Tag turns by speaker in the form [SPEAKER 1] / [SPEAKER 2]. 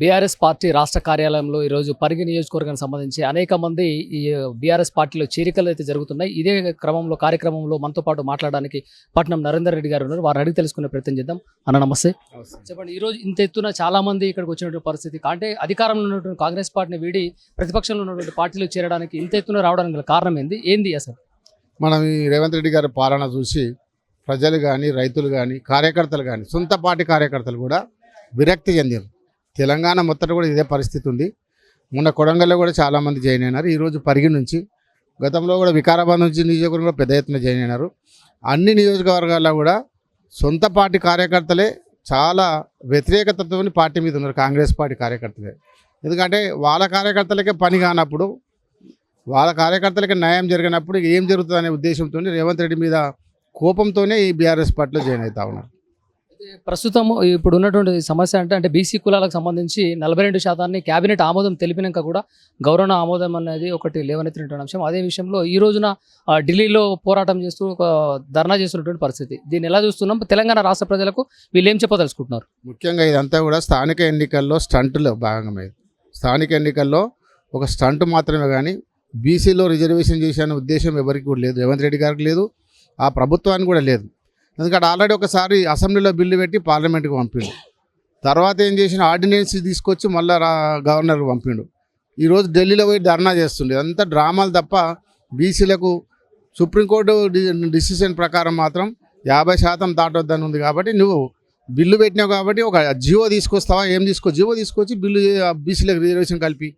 [SPEAKER 1] BRS party రాష్ట్ర కార్యాలయంలో ఈరోజు పరిగి నియోజకవర్గానికి సంబంధించి అనేక మంది ఈ బీఆర్ఎస్ పార్టీలో చేరికలు అయితే జరుగుతున్నాయి. ఇదే క్రమంలో కార్యక్రమంలో మనతో పాటు మాట్లాడడానికి పట్నం నరేందర్ రెడ్డి గారు ఉన్నారు. వారిని అడిగి తెలుసుకునే ప్రయత్నం చేద్దాం. అన్న నమస్తే. చెప్పండి ఈ రోజు ఇంత ఎత్తున చాలా మంది ఇక్కడికి వచ్చినటువంటి పరిస్థితి అంటే అధికారంలో ఉన్నటువంటి కాంగ్రెస్ పార్టీని వీడి ప్రతిపక్షంలో ఉన్నటువంటి పార్టీలో చేరడానికి ఇంత ఎత్తున రావడానికి గల కారణం ఏంది? ఏంది అసలు?
[SPEAKER 2] మనం ఈ రేవంత్ రెడ్డి గారి పాలన చూసి ప్రజలు కానీ రైతులు కానీ కార్యకర్తలు కానీ సొంత పార్టీ కార్యకర్తలు కూడా విరక్తి చెందారు తెలంగాణ మొత్తం కూడా ఇదే పరిస్థితి ఉంది. మొన్న కొడంగల్లో కూడా చాలామంది జాయిన్ అయినారు. ఈరోజు పరిగి నుంచి గతంలో కూడా వికారాబాద్ నుంచి నియోజకవర్గంలో పెద్ద ఎత్తున జాయిన్ అయినారు. అన్ని నియోజకవర్గాల్లో కూడా సొంత పార్టీ కార్యకర్తలే చాలా వ్యతిరేకతతో పార్టీ మీద ఉన్నారు. కాంగ్రెస్ పార్టీ కార్యకర్తలే. ఎందుకంటే వాళ్ళ కార్యకర్తలకే పని కానప్పుడు వాళ్ళ కార్యకర్తలకి న్యాయం జరిగినప్పుడు ఏం జరుగుతుంది అనే ఉద్దేశంతో రేవంత్ రెడ్డి మీద కోపంతోనే ఈ బీఆర్ఎస్ పార్టీలో జాయిన్ అవుతా ఉన్నారు.
[SPEAKER 1] ప్రస్తుతం ఇప్పుడు ఉన్నటువంటి సమస్య అంటే అంటే బీసీ కులాలకు సంబంధించి నలభై రెండు శాతాన్ని కేబినెట్ ఆమోదం తెలిపినాక కూడా గౌరవ ఆమోదం అనేది ఒకటి లేవనెత్తినటువంటి అంశం. అదే విషయంలో ఈ రోజున ఆ, ఢిల్లీలో పోరాటం చేస్తూ ఒక ధర్నా చేస్తున్నటువంటి పరిస్థితి. దీన్ని ఎలా చూస్తున్నాం? తెలంగాణ రాష్ట్ర ప్రజలకు వీళ్ళు ఏం చెప్పదలుచుకుంటున్నారు?
[SPEAKER 2] ముఖ్యంగా ఇదంతా కూడా స్థానిక ఎన్నికల్లో స్టంట్లో భాగమే స్థానిక ఎన్నికల్లో ఒక స్టంట్ మాత్రమే కానీ బీసీలో రిజర్వేషన్ చేసే ఉద్దేశం ఎవరికి కూడా లేదు. రేవంత్ రెడ్డి గారికి లేదు. ఆ ప్రభుత్వానికి కూడా లేదు. ఎందుకంటే ఆల్రెడీ ఒకసారి అసెంబ్లీలో బిల్లు పెట్టి పార్లమెంట్కి పంపిండు. తర్వాత ఏం చేసిన ఆర్డినెన్స్ తీసుకొచ్చి మళ్ళీ గవర్నర్కి పంపిండు. ఈరోజు ఢిల్లీలో పోయి ధర్నా చేస్తుండే. అంతా డ్రామాలు తప్ప బీసీలకు సుప్రీంకోర్టు డిసిషన్ ప్రకారం మాత్రం యాభై శాతం దాటొద్దని ఉంది కాబట్టి నువ్వు బిల్లు పెట్టినావు కాబట్టి ఒక జియో తీసుకొస్తావా ఏం తీసుకో జియో తీసుకొచ్చి బిల్లు బీసీలకు రిజర్వేషన్ కలిపి.